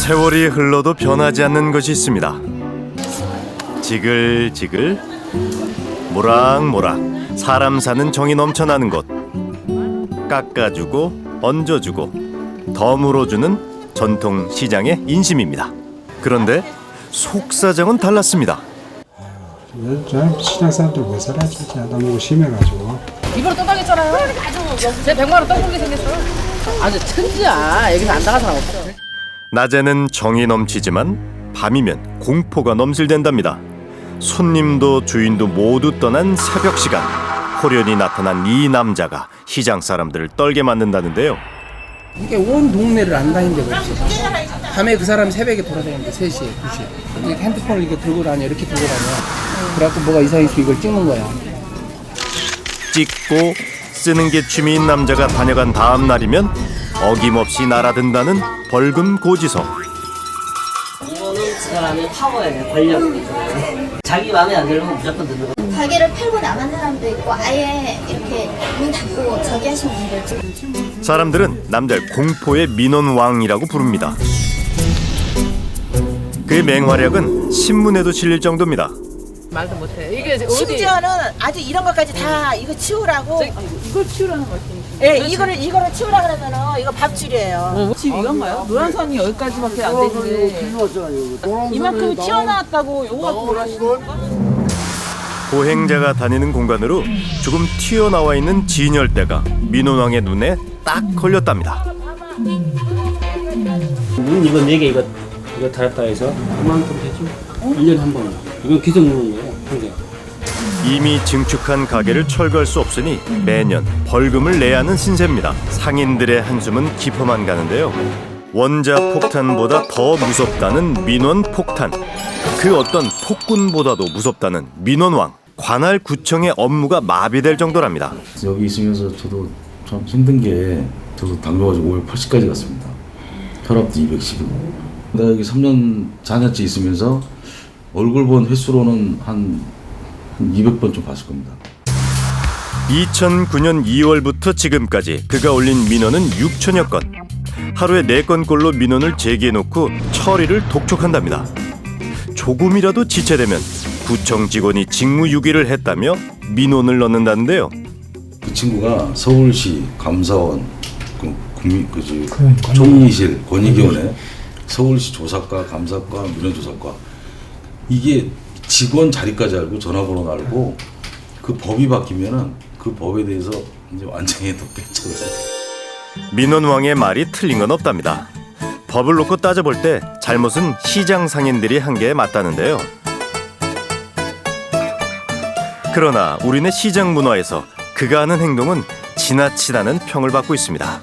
세월이 흘러도 변하지 않는 것이 있습니다. 지글지글 모락모락 사람 사는 정이 넘쳐나는 곳 깎아주고 얹어주고 더 물어주는 전통 시장의 인심입니다. 그런데 속사정은 달랐습니다. 저 시장 사람들 못 살아 진짜 너무 심해가지고 입으로 떠당했잖아요. 제 100만 원 떠먹게 생겼어. 아주 천지야. 여기서 안 나간 사람 없어. 낮에는 정이 넘치지만 밤이면 공포가 넘실댄답니다. 손님도 주인도 모두 떠난 새벽 시간 호련히 나타난 이 남자가 시장 사람들을 떨게 만든다는데요. 이게 온 동네를 안 다닌 데가 없어. 밤에 그 사람이 새벽에 돌아다니는데 3시에, 2시에. 이렇게 핸드폰을 이렇게 들고 다녀, 이렇게 들고 다녀. 그래갖고 뭐가 이상해서 이걸 찍는 거야. 찍고 쓰는 게 취미인 남자가 다녀간 다음 날이면 어김없이 날아든다는 벌금 고지서. 이거는 그 사람의 파워예요, 때문에. 자기 마음에 안 들면 무조건 듣는 거. 가게를 팔고 나간 사람도 있고 아예 이렇게 문 닫고 저기 하신 있고 사람들은 남자를 공포의 민원왕이라고 부릅니다. 그의 맹활약은 신문에도 실릴 정도입니다. 말도 못해. 이게 어디? 심지어는 아주 이런 것까지 다 이거 치우라고. 이걸 치우라는 말씀이시죠? 예, 이거를 이거를 치우라 그러면은 이거 밥줄이에요. 집 이건가요? 노란 선이 여기까지밖에 안 되는데 이만큼 튀어나왔다고 요거 돌아시는 거? 보행자가 다니는 공간으로 조금 튀어나와 있는 진열대가 민원왕의 눈에 딱 걸렸답니다. 문 이거 네개 이거 이거 달았다 해서 그만큼 되지. 1년에 한 번. 이거 기성 누는 거예요. 평생. 이미 증축한 가게를 철거할 수 없으니 매년 벌금을 내야 하는 신세입니다. 상인들의 한숨은 깊어만 가는데요. 원자 폭탄보다 더 무섭다는 민원 폭탄. 그 어떤 폭군보다도 무섭다는 민원왕. 관할 구청의 업무가 마비될 정도랍니다. 여기 있으면서 저도 참 힘든 게 저도 당뇨가 580까지 갔습니다. 혈압도 210이고. 내가 여기 3년 4년째 있으면서 얼굴 본 횟수로는 한, 한 200번 좀 봤을 겁니다. 2009년 2월부터 지금까지 그가 올린 민원은 6천여 건. 하루에 4건꼴로 민원을 제기해놓고 처리를 독촉한답니다. 조금이라도 지체되면 구청 직원이 직무유기를 했다며 민원을 넣는다는데요. 그 친구가 서울시 감사원 그 국민 그지 총리실 권익위원회 서울시 조사과 감사과 민원조사과 이게 직원 자리까지 알고 전화번호 알고 그 법이 바뀌면은 그 법에 대해서 이제 완전히 또 빼쳐요. 민원왕의 말이 틀린 건 없답니다. 법을 놓고 따져볼 때 잘못은 시장 상인들이 한 게 맞다는데요. 그러나 우리네 시장 문화에서 그가 하는 행동은 지나치다는 평을 받고 있습니다.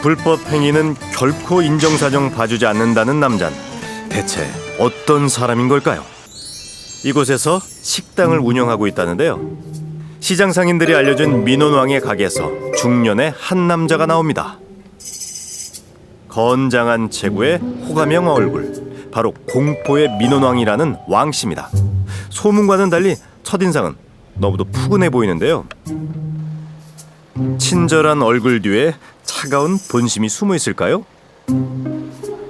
불법 행위는 결코 인정사정 봐주지 않는다는 남잔 대체 어떤 사람인 걸까요? 이곳에서 식당을 운영하고 있다는데요. 시장 상인들이 알려준 민원왕의 가게에서 중년의 한 남자가 나옵니다. 건장한 체구의 호감형 얼굴, 바로 공포의 민원왕이라는 왕씨입니다. 소문과는 달리 첫인상은 너무도 푸근해 보이는데요. 친절한 얼굴 뒤에 차가운 본심이 숨어 있을까요?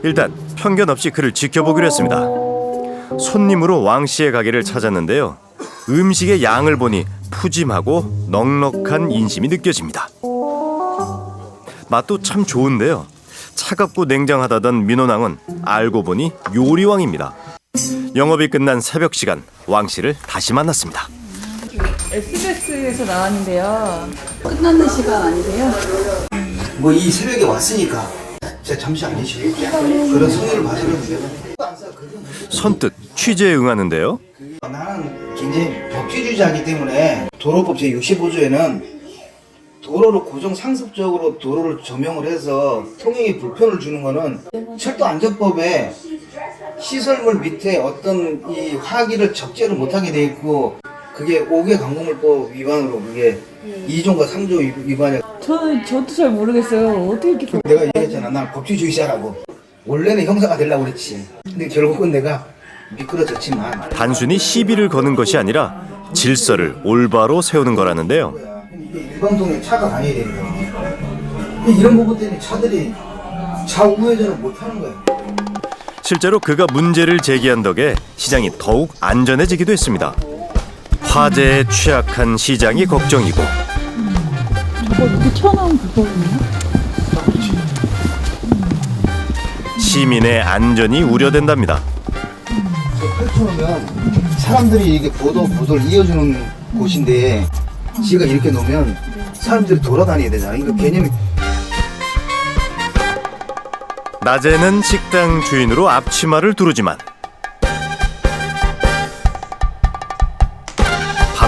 일단 편견 없이 그를 지켜보기로 했습니다. 손님으로 왕 씨의 가게를 찾았는데요. 음식의 양을 보니 푸짐하고 넉넉한 인심이 느껴집니다. 맛도 참 좋은데요. 차갑고 냉정하다던 민호낭은 알고 보니 요리왕입니다. 영업이 끝난 새벽 시간 왕 씨를 다시 만났습니다. SBS에서 나왔는데요 끝나는 시간 아니세요? 뭐 이 새벽에 왔으니까 제가 잠시 안 계시겠죠? 그런 성의를 봐주거든요. 선뜻 취재에 응하는데요. 나는 굉장히 법치주의자이기 때문에 도로법 제65조에는 도로를 고정 상습적으로 도로를 조명을 해서 통행에 불편을 주는 거는 철도 안전법에 시설물 밑에 어떤 이 화기를 적재를 못하게 돼 있고 그게 5개 강공물법 위반으로 그게 2조인가 3조 위반이야. 저는 저도 잘 모르겠어요 어떻게 이렇게 내가 얘기했잖아. 난 법치주의자라고. 원래는 형사가 되려고 그랬지. 근데 결국은 내가 미끄러졌지만 단순히 시비를 거는 것이 아니라 질서를 올바로 세우는 거라는데요. 일방통에 차가 다녀야 되는 거야. 이런 부분 때문에 차들이 좌우 회전을 못 하는 거야. 실제로 그가 문제를 제기한 덕에 시장이 더욱 안전해지기도 했습니다. 화재에 취약한 시장이 걱정이고 저거 이렇게 튀어나온 불법이네. 시민의 안전이 우려된답니다. 펼쳐놓으면 사람들이 이게 보도 보도를 이어주는 곳인데 지가 이렇게 놓으면 사람들이 돌아다녀야 되잖아. 이거 개념이 낮에는 식당 주인으로 앞치마를 두르지만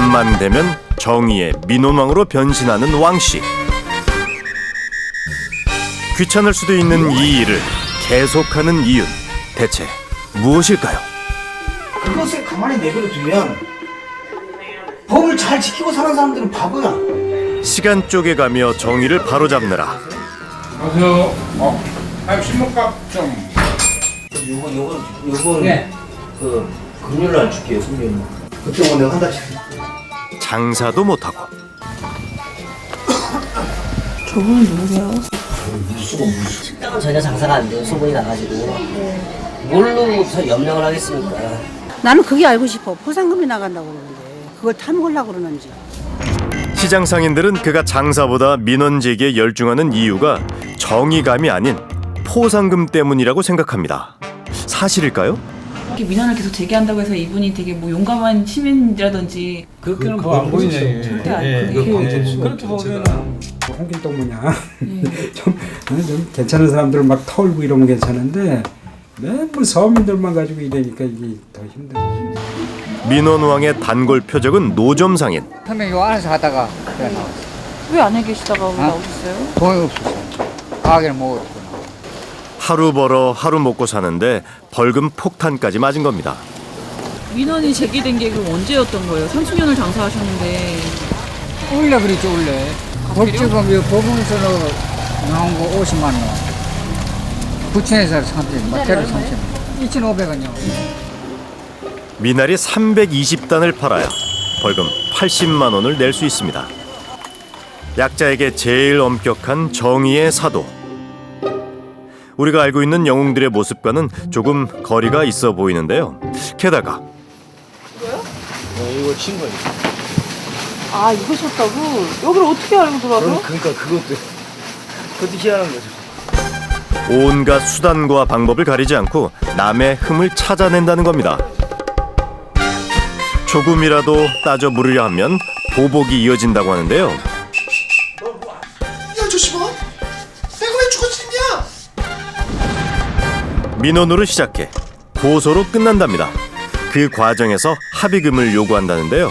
밤만 되면 정의의 민원왕으로 변신하는 왕씨. 귀찮을 수도 있는 이 일을 계속하는 이유 대체 무엇일까요? 그것을 가만히 내버려 두면 법을 잘 지키고 사는 사람들은 바보야. 시간 쪼개가며 정의를 바로잡느라 안녕하세요. 어, 아, 신문값 좀. 요건 요건 요건 네. 그 금요일 날 줄게요. 금요일. 그때 오면 내가 한 달씩. 장사도 못하고 저분은 누구세요? 식당은 전혀 장사가 안 돼요. 소문이 나가지고. 뭘로 저 염려를 하겠습니까? 나는 그게 알고 싶어. 포상금이 나간다고 그러는데 그걸 타먹으려고 그러는지. 시장 상인들은 그가 장사보다 민원 제기에 열중하는 이유가 정의감이 아닌 포상금 때문이라고 생각합니다. 사실일까요? 이렇게 민원을 계속 제기한다고 해서 이분이 되게 뭐 용감한 시민이라든지 그렇게는 뭐 안 보이네. 절대 안 예, 그렇게 그렇게, 그렇게 보면 홍길동 뭐냐 좀, 좀 괜찮은 사람들 막 털고 이러면 괜찮은데 맨날 서민들만 가지고 이러니까 이게 더 힘들어. 민원왕의 단골 표적은 노점 상인. 선배 요 안에서 하다가 그래 나왔어. 왜 안에 계시다가 왜 나오셨어요? 돈이 없어서 가게를 못 하루 벌어 하루 먹고 사는데 벌금 폭탄까지 맞은 겁니다. 민원이 제기된 게 그럼 언제였던 거예요? 30년을 장사하셨는데 원래 그랬죠 원래 법지금 이 법원에서 나온 거 50만 원 부천에서 30, 마태를 30, 2,500원이요. 미나리 320단을 팔아야 벌금 80만 원을 낼 수 있습니다. 약자에게 제일 엄격한 정의의 사도. 우리가 알고 있는 영웅들의 모습과는 조금 거리가 있어 보이는데요. 게다가 이거 친 거지. 아 이거 셨다고 여기를 어떻게 알고 들어와서? 그러니까 그것도 그것도 희한한 거죠. 온갖 수단과 방법을 가리지 않고 남의 흠을 찾아낸다는 겁니다. 조금이라도 따져 물으려 하면 보복이 이어진다고 하는데요. 민원으로 시작해 고소로 끝난답니다. 그 과정에서 합의금을 요구한다는데요.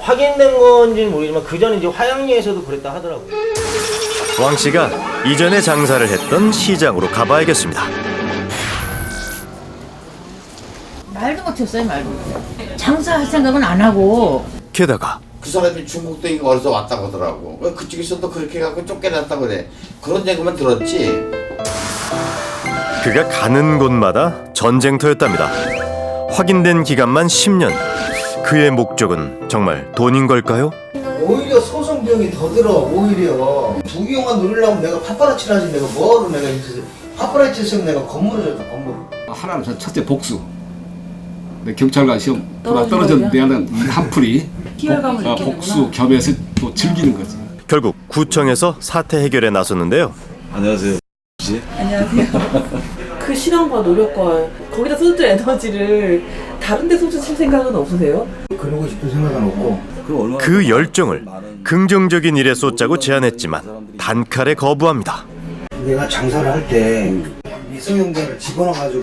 확인된 건지는 모르지만 그 전에 이제 화양리에서도 그랬다 하더라고요. 왕 씨가 이전에 장사를 했던 시장으로 가봐야겠습니다. 말도 못했어요 말도. 장사할 생각은 안 하고 게다가 그 사람이 중국도 어디서 왔다고 하더라고. 왜 그쪽에서도 그렇게 해갖고 쫓겨났다고 그래. 그런 얘기만 들었지. 그가 가는 곳마다 전쟁터였답니다. 확인된 기간만 10년. 그의 목적은 정말 돈인 걸까요? 오히려 소송 비용이 더 들어. 오히려 부귀영화 누리려면 내가 파파라치를 하지 내가 뭐하러 내가 이제 파파라치 했으면 내가 건물을 줬다 건물. 하나는 저 첫째 복수. 내 경찰관 시험 떨어진 떨어졌는데? 하는 한풀이 희열감을 복- 어, 느끼는구나. 복수 겸해서 또 즐기는 거지. 결국 구청에서 사태 해결에 나섰는데요. 안녕하세요. 씨. 안녕하세요. 그 실험과 노력과 거기다 쏟을 에너지를 다른 데 쏟으실 생각은 없으세요? 그러고 싶은 생각은 없고 그 열정을 긍정적인 일에 쏟자고 제안했지만 단칼에 거부합니다. 내가 장사를 할 때 미성년자를 집어넣어가지고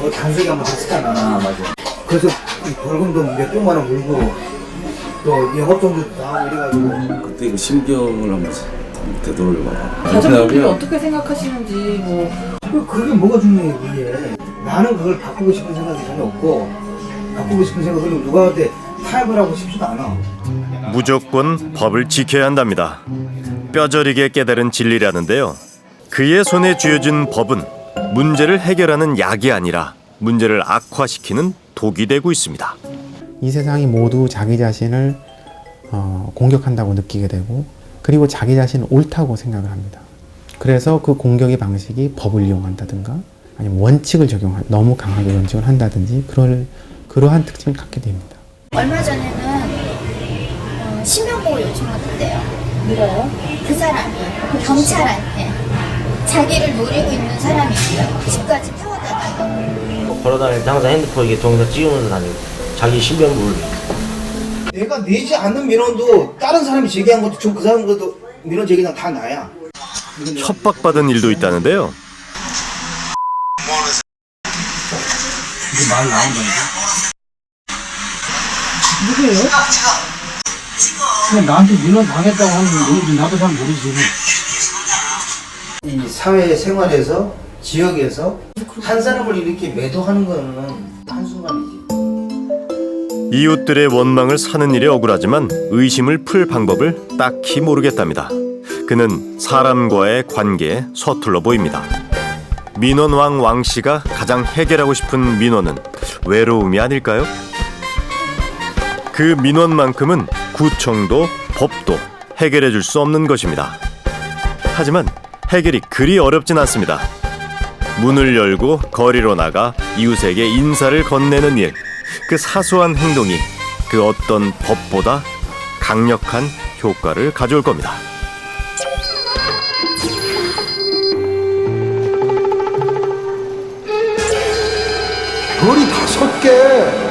그 단속이 한번 했었잖아. 맞아. 그래서 이 벌금도 몇 백만 원 물고 또 영업정지도 다 이래가지고 그때 그 심경을 한번 되돌려봐. 가족분들이 어떻게 생각하시는지 뭐 그- 그게 뭐가 중요해 그게 나는 그걸 바꾸고 싶은 생각이 전혀 없고 바꾸고 싶은 생각을 누구한테 타협을 하고 싶지도 않아 무조건 법을 지켜야 한답니다. 뼈저리게 깨달은 진리라는데요. 그의 손에 쥐어진 법은 문제를 해결하는 약이 아니라 문제를 악화시키는 독이 되고 있습니다. 이 세상이 모두 자기 자신을 어, 공격한다고 느끼게 되고 그리고 자기 자신을 옳다고 생각을 합니다. 그래서 그 공격의 방식이 법을 이용한다든가 아니면 원칙을 적용한 너무 강하게 원칙을 한다든지 그럴 그러한 특징을 갖게 됩니다. 얼마 전에는 어, 신변보호 요청을 했대요. 누가요? 그 사람이 경찰한테 자기를 노리고 있는 사람이 있어요. 집까지 태워다 달라고. 걸어 다닐 때 항상 핸드폰 이게 동영상 찍으면서 다니고 자기 신변물 내가 내지 않는 민원도 다른 사람이 제기한 것도 저그 사람 것도 민원 제기는 다 나야. 협박받은 일도 있다는데요. 이게 말 나온다 누구예요? 그냥 나한테 민원 당했다고 하는 건 누군지 나도 잘 모르지. 이 사회 생활에서 지역에서 한 사람을 이렇게 매도하는 거는 한순간이지. 이웃들의 원망을 사는 일에 억울하지만 의심을 풀 방법을 딱히 모르겠답니다. 그는 사람과의 관계에 서툴러 보입니다. 민원왕 왕 씨가 가장 해결하고 싶은 민원은 외로움이 아닐까요? 그 민원만큼은 구청도 법도 해결해 줄 수 없는 것입니다. 하지만 해결이 그리 어렵진 않습니다. 문을 열고 거리로 나가 이웃에게 인사를 건네는 일. 그 사소한 행동이 그 어떤 법보다 강력한 효과를 가져올 겁니다. 별이 다섯 개